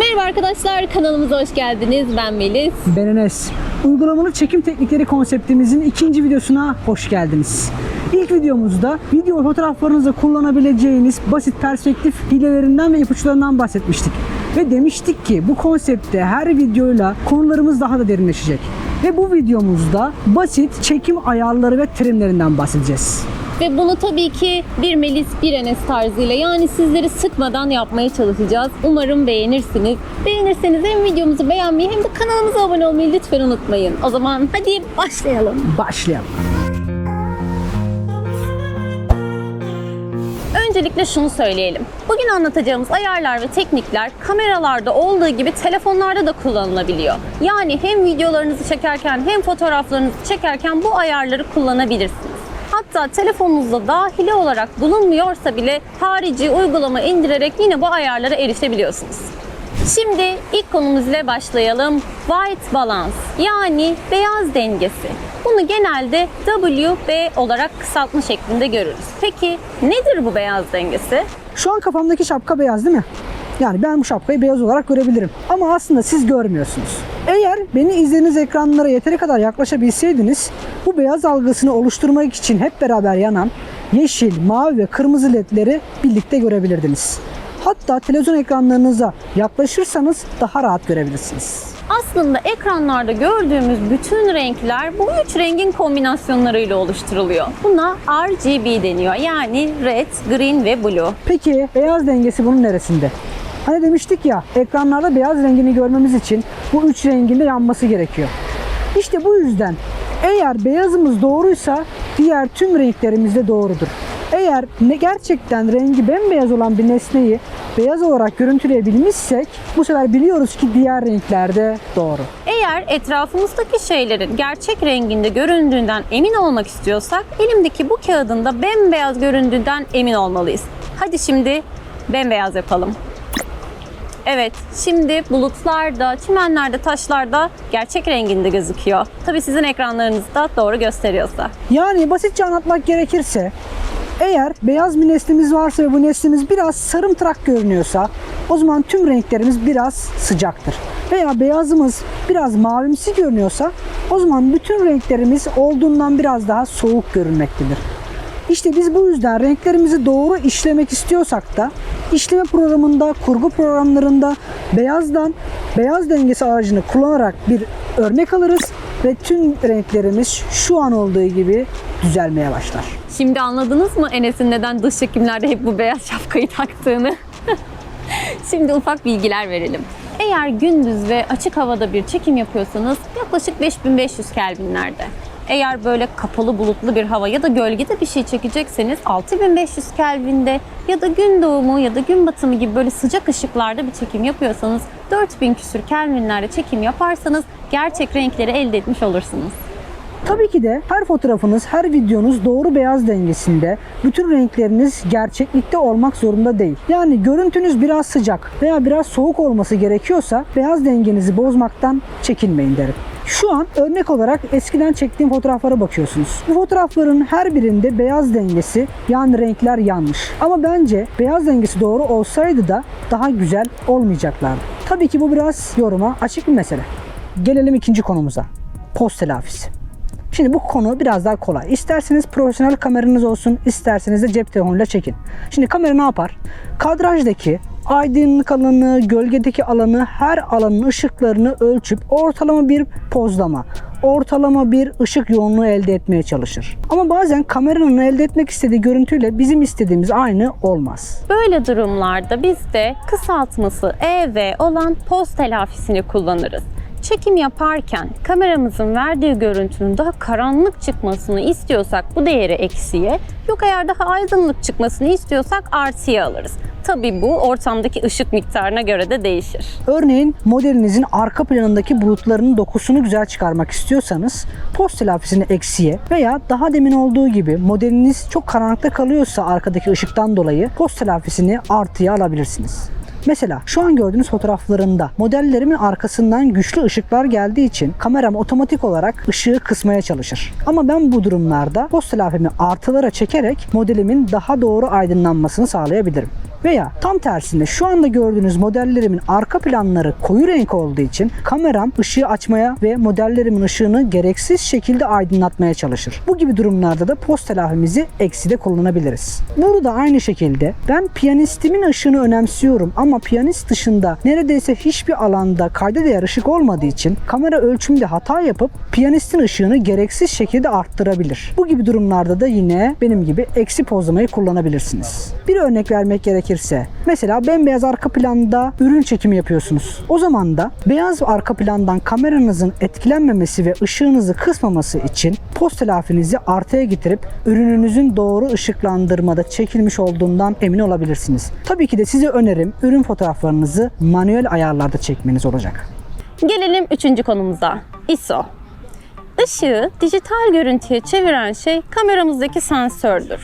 Merhaba arkadaşlar, kanalımıza hoş geldiniz. Ben Melis. Ben Enes. Uygulamalı çekim teknikleri konseptimizin ikinci videosuna hoş geldiniz. İlk videomuzda video fotoğraflarınızda kullanabileceğiniz basit perspektif hilelerinden ve ipuçlarından bahsetmiştik. Ve demiştik ki bu konsepte her videoyla konularımız daha da derinleşecek. Ve bu videomuzda basit çekim ayarları ve trimlerinden bahsedeceğiz. Ve bunu tabii ki bir Melis, bir Enes tarzıyla yani sizleri sıkmadan yapmaya çalışacağız. Umarım beğenirsiniz. Beğenirseniz hem videomuzu beğenmeyi hem de kanalımıza abone olmayı lütfen unutmayın. O zaman hadi başlayalım. Başlayalım. Öncelikle şunu söyleyelim. Bugün anlatacağımız ayarlar ve teknikler kameralarda olduğu gibi telefonlarda da kullanılabiliyor. Yani hem videolarınızı çekerken hem fotoğraflarınızı çekerken bu ayarları kullanabilirsiniz. Hatta telefonunuzda dahili olarak bulunmuyorsa bile harici uygulama indirerek yine bu ayarlara erişebiliyorsunuz. Şimdi ilk konumuz ile başlayalım. White balance yani beyaz dengesi. Bunu genelde WB olarak kısaltma şeklinde görürüz. Peki nedir bu beyaz dengesi? Şu an kafamdaki şapka beyaz değil mi? Yani ben bu şapkayı beyaz olarak görebilirim. Ama aslında siz görmüyorsunuz. Eğer beni izlediğiniz ekranlara yeteri kadar yaklaşabilseydiniz bu beyaz algısını oluşturmak için hep beraber yanan yeşil, mavi ve kırmızı ledleri birlikte görebilirdiniz. Hatta televizyon ekranlarınıza yaklaşırsanız daha rahat görebilirsiniz. Aslında ekranlarda gördüğümüz bütün renkler bu üç rengin kombinasyonlarıyla oluşturuluyor. Buna RGB deniyor. Yani red, green ve blue. Peki beyaz dengesi bunun neresinde? Hani demiştik ya ekranlarda beyaz rengini görmemiz için bu üç rengin de yanması gerekiyor. İşte bu yüzden eğer beyazımız doğruysa diğer tüm renklerimiz de doğrudur. Eğer ne gerçekten rengi bembeyaz olan bir nesneyi beyaz olarak görüntüleyebilmişsek bu sefer biliyoruz ki diğer renkler de doğru. Eğer etrafımızdaki şeylerin gerçek renginde göründüğünden emin olmak istiyorsak elimdeki bu kağıdın da bembeyaz göründüğünden emin olmalıyız. Hadi şimdi bembeyaz yapalım. Evet, şimdi bulutlarda, çimenlerde, taşlarda gerçek renginde gözüküyor. Tabii sizin ekranlarınızda doğru gösteriyorsa. Yani basitçe anlatmak gerekirse eğer beyaz bir nesnemiz varsa ve bu nesnemiz biraz sarımtırak görünüyorsa o zaman tüm renklerimiz biraz sıcaktır. Veya beyazımız biraz mavimsi görünüyorsa o zaman bütün renklerimiz olduğundan biraz daha soğuk görünmektedir. İşte biz bu yüzden renklerimizi doğru işlemek istiyorsak da işleme programında, kurgu programlarında beyazdan beyaz dengesi aracını kullanarak bir örnek alırız ve tüm renklerimiz şu an olduğu gibi düzelmeye başlar. Şimdi anladınız mı Enes'in neden dış çekimlerde hep bu beyaz şapkayı taktığını? Şimdi ufak bilgiler verelim. Eğer gündüz ve açık havada bir çekim yapıyorsanız yaklaşık 5500 Kelvinlerde. Eğer böyle kapalı bulutlu bir hava ya da gölgede bir şey çekecekseniz 6500 Kelvin'de ya da gün doğumu ya da gün batımı gibi böyle sıcak ışıklarda bir çekim yapıyorsanız 4000 küsür Kelvinlerde çekim yaparsanız gerçek renkleri elde etmiş olursunuz. Tabii ki de her fotoğrafınız, her videonuz doğru beyaz dengesinde, bütün renkleriniz gerçeklikte olmak zorunda değil. Yani görüntünüz biraz sıcak veya biraz soğuk olması gerekiyorsa beyaz dengenizi bozmaktan çekinmeyin derim. Şu an örnek olarak eskiden çektiğim fotoğraflara bakıyorsunuz. Bu fotoğrafların her birinde beyaz dengesi yani renkler yanlış. Ama bence beyaz dengesi doğru olsaydı da daha güzel olmayacaklardı. Tabii ki bu biraz yoruma açık bir mesele. Gelelim ikinci konumuza. Post telafisi. Şimdi bu konu biraz daha kolay. İsterseniz profesyonel kameranız olsun, isterseniz de cep telefonuyla çekin. Şimdi kamera ne yapar? Kadrajdaki aydınlık alanı, gölgedeki alanı, her alanın ışıklarını ölçüp ortalama bir pozlama, ortalama bir ışık yoğunluğu elde etmeye çalışır. Ama bazen kameranın elde etmek istediği görüntüyle bizim istediğimiz aynı olmaz. Böyle durumlarda biz de kısaltması EV olan post telafisini kullanırız. Çekim yaparken kameramızın verdiği görüntünün daha karanlık çıkmasını istiyorsak bu değeri eksiye, yok eğer daha aydınlık çıkmasını istiyorsak artıya alırız. Tabii bu ortamdaki ışık miktarına göre de değişir. Örneğin modelinizin arka planındaki bulutlarının dokusunu güzel çıkarmak istiyorsanız post telafisini eksiye veya daha demin olduğu gibi modeliniz çok karanlıkta kalıyorsa arkadaki ışıktan dolayı post telafisini artıya alabilirsiniz. Mesela şu an gördüğünüz fotoğraflarında modellerimin arkasından güçlü ışıklar geldiği için kameram otomatik olarak ışığı kısmaya çalışır. Ama ben bu durumlarda post telafimi artılara çekerek modelimin daha doğru aydınlanmasını sağlayabilirim. Veya tam tersinde şu anda gördüğünüz modellerimin arka planları koyu renk olduğu için kameram ışığı açmaya ve modellerimin ışığını gereksiz şekilde aydınlatmaya çalışır. Bu gibi durumlarda da post telafimizi ekside kullanabiliriz. Burada aynı şekilde ben piyanistimin ışığını önemsiyorum ama piyanist dışında neredeyse hiçbir alanda kayda değer ışık olmadığı için kamera ölçümde hata yapıp piyanistin ışığını gereksiz şekilde arttırabilir. Bu gibi durumlarda da yine benim gibi eksi pozlamayı kullanabilirsiniz. Bir örnek vermek gerekirse mesela bembeyaz arka planda ürün çekimi yapıyorsunuz. O zaman da beyaz arka plandan kameranızın etkilenmemesi ve ışığınızı kısmaması için post telafinizi artıya getirip ürününüzün doğru ışıklandırmada çekilmiş olduğundan emin olabilirsiniz. Tabii ki de size önerim ürün fotoğraflarınızı manuel ayarlarda çekmeniz olacak. Gelelim üçüncü konumuza. ISO. Işığı dijital görüntüye çeviren şey kameramızdaki sensördür.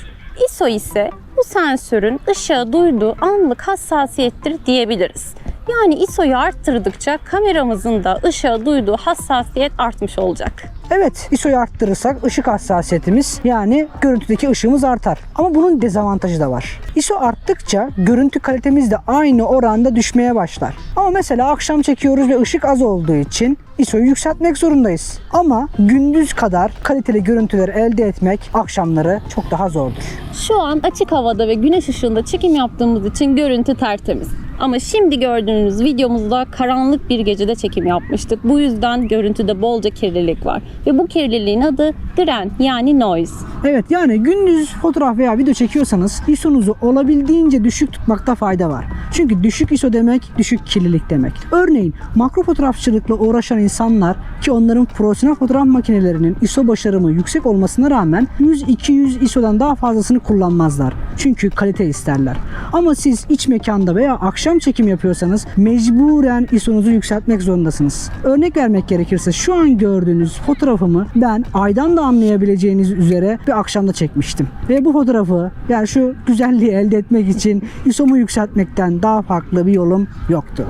ISO ise bu sensörün ışığa duyduğu anlık hassasiyettir diyebiliriz. Yani ISO'yu arttırdıkça kameramızın da ışığa duyduğu hassasiyet artmış olacak. Evet, ISO'yu arttırırsak ışık hassasiyetimiz yani görüntüdeki ışığımız artar. Ama bunun dezavantajı da var. ISO arttıkça görüntü kalitemiz de aynı oranda düşmeye başlar. Ama mesela akşam çekiyoruz ve ışık az olduğu için ISO'yu yükseltmek zorundayız. Ama gündüz kadar kaliteli görüntüler elde etmek akşamları çok daha zordur. Şu an açık havada ve güneş ışığında çekim yaptığımız için görüntü tertemiz. Ama şimdi gördüğünüz videomuzda karanlık bir gecede çekim yapmıştık. Bu yüzden görüntüde bolca kirlilik var. Ve bu kirliliğin adı gren yani noise. Evet yani gündüz fotoğraf veya video çekiyorsanız ISO'nuzu olabildiğince düşük tutmakta fayda var. Çünkü düşük ISO demek düşük kirlilik demek. Örneğin makro fotoğrafçılıkla uğraşan insanlar ki onların profesyonel fotoğraf makinelerinin ISO başarımı yüksek olmasına rağmen 100-200 ISO'dan daha fazlasını kullanmazlar. Çünkü kalite isterler. Ama siz iç mekanda veya akşam çekim yapıyorsanız mecburen ISO'nuzu yükseltmek zorundasınız. Örnek vermek gerekirse şu an gördüğünüz fotoğrafımı ben aydan da anlayabileceğiniz üzere bir akşamda çekmiştim. Ve bu fotoğrafı yani şu güzelliği elde etmek için ISO'mu yükseltmekten daha farklı bir yolum yoktu.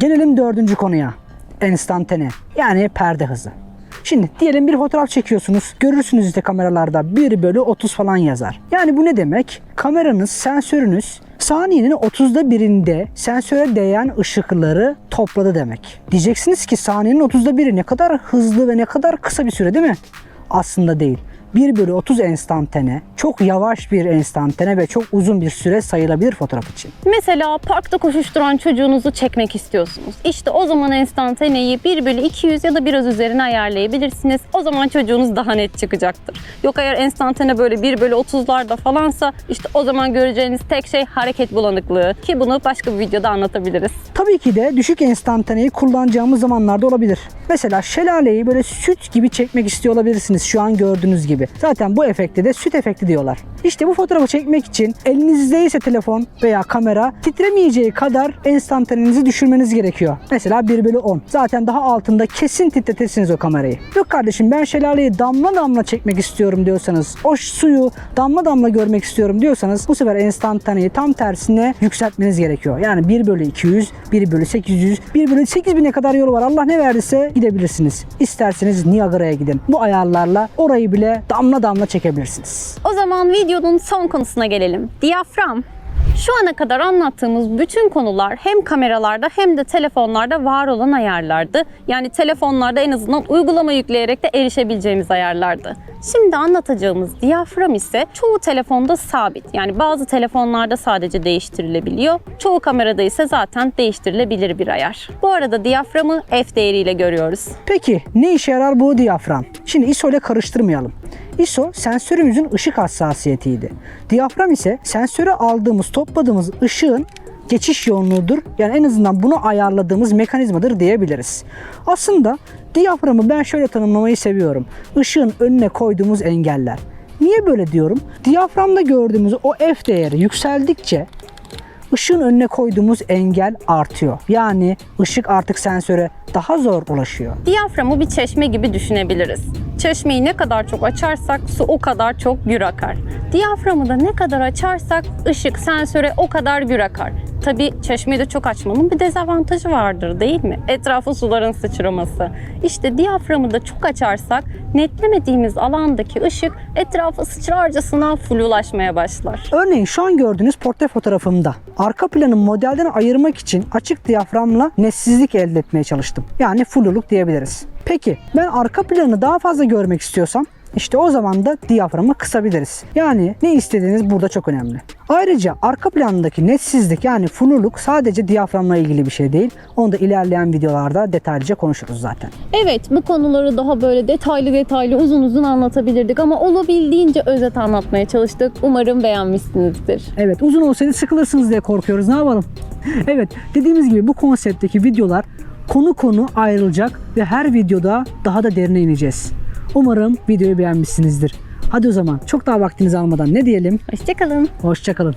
Gelelim dördüncü konuya. Enstantane yani perde hızı. Şimdi diyelim bir fotoğraf çekiyorsunuz. Görürsünüz işte kameralarda 1 bölü 30 falan yazar. Yani bu ne demek? Kameranız, sensörünüz saniyenin 30'da birinde sensöre değen ışıkları topladı demek. Diyeceksiniz ki saniyenin 30'da biri ne kadar hızlı ve ne kadar kısa bir süre değil mi? Aslında değil. 1 bölü 30 enstantane çok yavaş bir enstantane ve çok uzun bir süre sayılabilir fotoğraf için. Mesela parkta koşuşturan çocuğunuzu çekmek istiyorsunuz. İşte o zaman enstantaneyi 1 bölü 200 ya da biraz üzerine ayarlayabilirsiniz. O zaman çocuğunuz daha net çıkacaktır. Yok eğer enstantane böyle 1 bölü 30'larda falansa işte o zaman göreceğiniz tek şey hareket bulanıklığı. Ki bunu başka bir videoda anlatabiliriz. Tabii ki de düşük enstantaneyi kullanacağımız zamanlarda olabilir. Mesela şelaleyi böyle süt gibi çekmek istiyor olabilirsiniz şu an gördüğünüz gibi. Zaten bu efekte de süt efekti diyorlar. İşte bu fotoğrafı çekmek için elinizdeyse telefon veya kamera titremeyeceği kadar enstantanenizi düşürmeniz gerekiyor. Mesela 1 bölü 10. Zaten daha altında kesin titretirsiniz o kamerayı. Yok kardeşim ben şelaleyi damla damla çekmek istiyorum diyorsanız, o suyu damla damla görmek istiyorum diyorsanız bu sefer enstantaneyi tam tersine yükseltmeniz gerekiyor. Yani 1 bölü 200, 1 bölü 800, 1 bölü 8000'e kadar yolu var. Allah ne verdiyse gidebilirsiniz. İsterseniz Niagara'ya gidin. Bu ayarlarla orayı bile damla damla çekebilirsiniz. O zaman videonun son konusuna gelelim. Diyafram. Şu ana kadar anlattığımız bütün konular hem kameralarda hem de telefonlarda var olan ayarlardı. Yani telefonlarda en azından uygulama yükleyerek de erişebileceğimiz ayarlardı. Şimdi anlatacağımız diyafram ise çoğu telefonda sabit. Yani bazı telefonlarda sadece değiştirilebiliyor. Çoğu kamerada ise zaten değiştirilebilir bir ayar. Bu arada diyaframı f değeriyle görüyoruz. Peki ne işe yarar bu diyafram? Şimdi ISO ile karıştırmayalım. ISO sensörümüzün ışık hassasiyetiydi. Diyafram ise sensöre aldığımız, topladığımız ışığın geçiş yoğunluğudur. Yani en azından bunu ayarladığımız mekanizmadır diyebiliriz. Aslında diyaframı ben şöyle tanımlamayı seviyorum. Işığın önüne koyduğumuz engeller. Niye böyle diyorum? Diyaframda gördüğümüz o f değeri yükseldikçe ışığın önüne koyduğumuz engel artıyor. Yani ışık artık sensöre daha zor ulaşıyor. Diyaframı bir çeşme gibi düşünebiliriz. Çeşmeyi ne kadar çok açarsak su o kadar çok gür akar. Diyaframı da ne kadar açarsak ışık sensöre o kadar gür akar. Tabii çeşmeyi de çok açmanın bir dezavantajı vardır değil mi? Etrafa suların sıçraması. İşte diyaframı da çok açarsak netlemediğimiz alandaki ışık etrafa sıçrarcasına flulaşmaya başlar. Örneğin şu an gördüğünüz portre fotoğrafımda arka planı modelden ayırmak için açık diyaframla netsizlik elde etmeye çalıştım. Yani fulluluk diyebiliriz. Peki ben arka planı daha fazla görmek istiyorsam işte o zaman da diyaframı kısabiliriz. Yani ne istediğiniz burada çok önemli. Ayrıca arka plandaki netsizlik yani fulluluk sadece diyaframla ilgili bir şey değil. Onu da ilerleyen videolarda detaylıca konuşuruz zaten. Evet bu konuları daha böyle detaylı detaylı uzun uzun anlatabilirdik ama olabildiğince özet anlatmaya çalıştık. Umarım beğenmişsinizdir. Evet uzun olsaydı sıkılırsınız diye korkuyoruz. Ne yapalım? evet dediğimiz gibi bu konseptteki videolar konu konu ayrılacak ve her videoda daha da derine ineceğiz. Umarım videoyu beğenmişsinizdir. Hadi o zaman çok daha vaktinizi almadan ne diyelim? Hoşçakalın. Hoşçakalın.